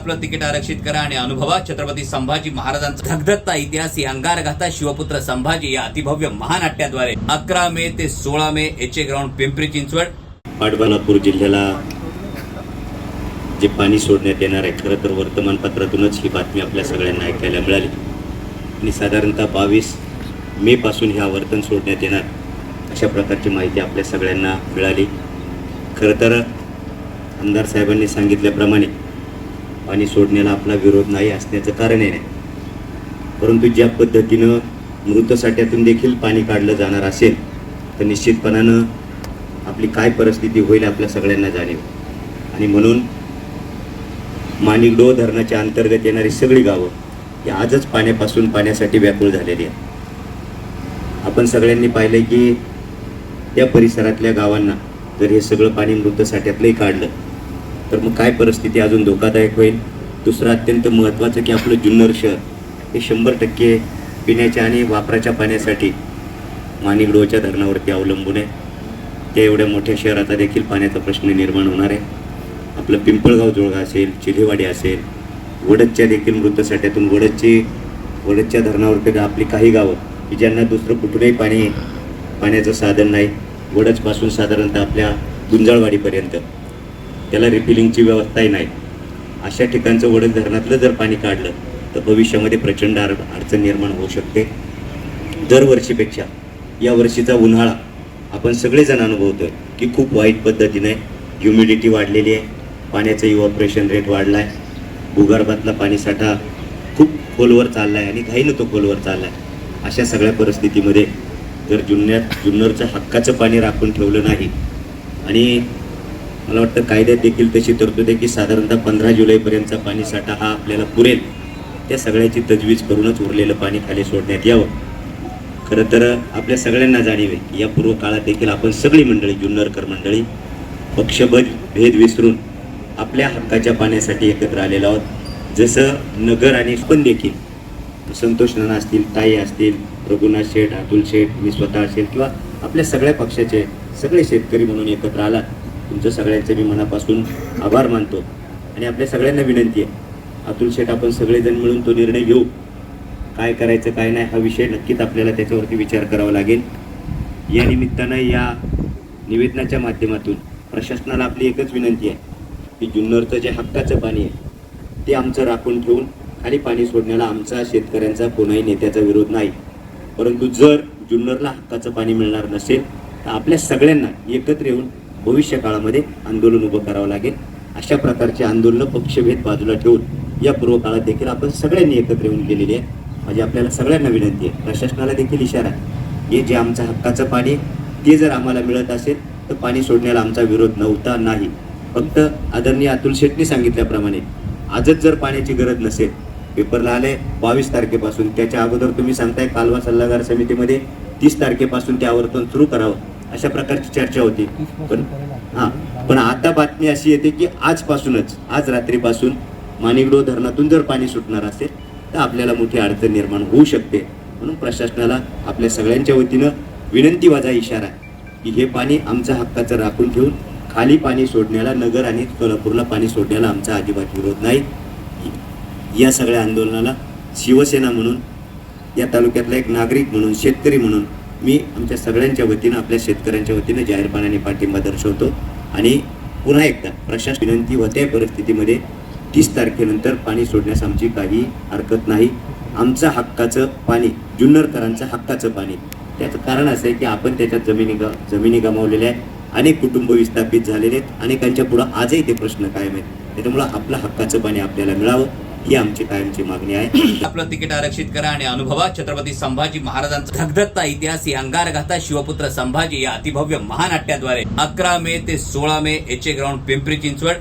आपलं तिकीट आरक्षित करा आणि अनुभवा. छत्रपती संभाजी महाराजांचा धगधगता इतिहास ही अंगारगाथा शिवपुत्र संभाजी या अतिभव्य महानाट्याद्वारे. अकरा मे ते सोळा May H A ground Pimpri Chinchwad. पाटबलापूर जिल्ह्याला जे पाणी सोडण्यात येणार आहे खरं तर वर्तमानपत्रातूनच ही बातमी आपल्या सगळ्यांना ऐकायला मिळाली. आणि साधारणतः बावीस मे पासून हे आवर्तन सोडण्यात येणार अशा प्रकारची माहिती आपल्या सगळ्यांना मिळाली. खरं तर आमदार साहेबांनी सांगितल्याप्रमाणे पाणी सोडण्याला आपला विरोध नाही असण्याचं कारणही नाही परंतु ज्या पद्धतीनं मृत साठ्यातून देखील पाणी काढलं जाणार असेल तर निश्चितपणानं आपली काय परिस्थिती होईल आपल्या सगळ्यांना जाणीव. आणि म्हणून माणिकडो धरणाच्या अंतर्गत येणारी सगळी गावं ही आजच पाण्यापासून पाण्यासाठी व्याकुळ झालेली आहे आपण सगळ्यांनी पाहिलं की त्या परिसरातल्या गावांना जर हे सगळं पाणी मृतसाठ्यातलंही काढलं तर मग काय परिस्थिती अजून धोकादायक होईल? दुसरं अत्यंत महत्त्वाचं की आपलं जुन्नर शहर हे शंभर टक्के पिण्याच्या आणि वापराच्या पाण्यासाठी माणिकडोच्या धरणावरती अवलंबून आहे. त्या एवढ्या मोठ्या शहराचा देखील पाण्याचा प्रश्न निर्माण होणार आहे. आपलं पिंपळगाव जोळगा असेल चिलेवाडी असेल वडदच्या देखील मृतसाठ्यातून वडदची वडदच्या धरणावरती आपली काही गावं की ज्यांना दुसरं कुठूनही पाणी पाण्याचं साधन नाही. वडदपासून साधारणतः आपल्या गुंजाळवाडीपर्यंत. त्याला रिफिलिंगची व्यवस्थाही नाही. अशा ठिकाणचं वडद धरणातलं जर पाणी काढलं तर भविष्यामध्ये प्रचंड अड अडचण निर्माण होऊ शकते. दरवर्षीपेक्षा या वर्षीचा उन्हाळा आपण सगळेजण अनुभवतो आहे की खूप वाईट पद्धतीने ह्युमिडिटी वाढलेली आहे. पाण्याचं इव्हॉपरेशन रेट वाढला आहे भूगर्भातला पाणीसाठा खूप खोलवर चालला आहे आणि घाईनं तो खोलवर चालला आहे अशा सगळ्या परिस्थितीमध्ये जर जुन्यात जुन्नरचं हक्काचं पाणी राखून ठेवलं नाही आणि मला वाटतं कायद्यात देखील तशी तरतूद आहे की साधारणतः पंधरा जुलैपर्यंतचा पाणीसाठा हा आपल्याला पुरेल. त्या सगळ्याची तजवीज करूनच उरलेलं पाणी खाली सोडण्यात यावं. खरं तर आपल्या सगळ्यांना जाणीव आहे की या पूर्व काळात देखील आपण सगळी मंडळी जुन्नरकर मंडळी पक्षभेद भेद विसरून आपल्या हक्काच्या पाण्यासाठी एकत्र आलेलो आहोत. जसं नगर आणि पण देखील. संतोष नाना असतील ताई असतील रघुनाथ शेठ अतुल शेठ मी स्वतः असेल किंवा आपल्या सगळ्या पक्षाचे सगळे शेतकरी म्हणून एकत्र आलात. तुमचं सगळ्यांचे मी मनापासून आभार मानतो आणि आपल्या सगळ्यांना विनंती आहे. अतुल शेठ आपण सगळेजण मिळून तो निर्णय घेऊ. काय करायचं काय नाही हा विषय नक्कीच आपल्याला त्याच्यावरती विचार करावा लागेल. या निमित्तानं या निवेदनाच्या माध्यमातून प्रशासनाला आपली एकच विनंती आहे की जुन्नरचं जे हक्काचं पाणी आहे ते आमचं राखून ठेवून खाली पाणी सोडण्याला आमचा शेतकऱ्यांचा कोणाही नेत्याचा विरोध नाही. परंतु जर जुन्नरला हक्काचं पाणी मिळणार नसेल तर आपल्या सगळ्यांना एकत्र येऊन भविष्य काळामध्ये आंदोलन उभं करावं लागेल. अशा प्रकारचे आंदोलनं पक्षभेद बाजूला ठेवून या पूर्व काळात देखील आपण सगळ्यांनी एकत्र येऊन केलेली आहे. म्हणजे आपल्याला सगळ्यांना विनंती आहे. प्रशासनाला देखील इशारा आहे. हे जे आमचं हक्काचं पाणी ते जर आम्हाला मिळत असेल तर पाणी सोडण्याला आमचा विरोध नव्हता नाही. फक्त आदरणीय अतुल शेट्टी सांगितल्याप्रमाणे आजच जर पाण्याची गरज नसेल पेपरला आले बावीस तारखेपासून त्याच्या अगोदर तुम्ही सांगताय कालवा सल्लागार समितीमध्ये तीस तारखेपासून ते आवर्तन सुरू करावं. अशा प्रकारची चर्चा होती. पण हां पण आता बातमी अशी येते की आजपासूनच आज रात्रीपासून माणिकडो धरणातून जर पाणी सुटणार असेल तर आपल्याला मोठी अडचण निर्माण होऊ शकते. म्हणून प्रशासनाला आपल्या सगळ्यांच्या वतीनं विनंती वाजा इशारा आहे की हे पाणी आमच्या हक्काचं राखून ठेवून खाली पाणी सोडण्याला नगर आणि सोलापूरला पाणी सोडण्याला आमचा अजिबात विरोध नाही. या सगळ्या आंदोलनाला शिवसेना म्हणून या तालुक्यातला एक नागरिक म्हणून शेतकरी म्हणून मी आमच्या सगळ्यांच्या वतीनं आपल्या शेतकऱ्यांच्या वतीनं जाहीरपणाने पाठिंबा दर्शवतो. आणि पुन्हा एकदा प्रशासन विनंती होत्या परिस्थितीमध्ये तीस तारखेनंतर पाणी सोडण्यास आमची काही हरकत नाही. आमचं हक्काचं पाणी जुन्नरकरांचं हक्काचं पाणी. त्याचं कारण असं आहे की आपण त्याच्यात जमिनी ग जमिनी गमावलेल्या आहेत. अनेक कुटुंब विस्थापित झालेले आहेत. अनेकांच्या पुढं आजही ते प्रश्न कायम आहेत. त्याच्यामुळं आपलं हक्काचं पाणी आपल्याला मिळावं. ही आमची कायमची मागणी आहे. आपलं तिकीट आरक्षित करा आणि अनुभवा छत्रपती संभाजी महाराजांचा धगधगता इतिहास ही अंगारगाथा शिवपुत्र संभाजी या अतिभव्य महानाट्याद्वारे. अकरा मे ते सोळा May H A ground Pimpri Chinchwad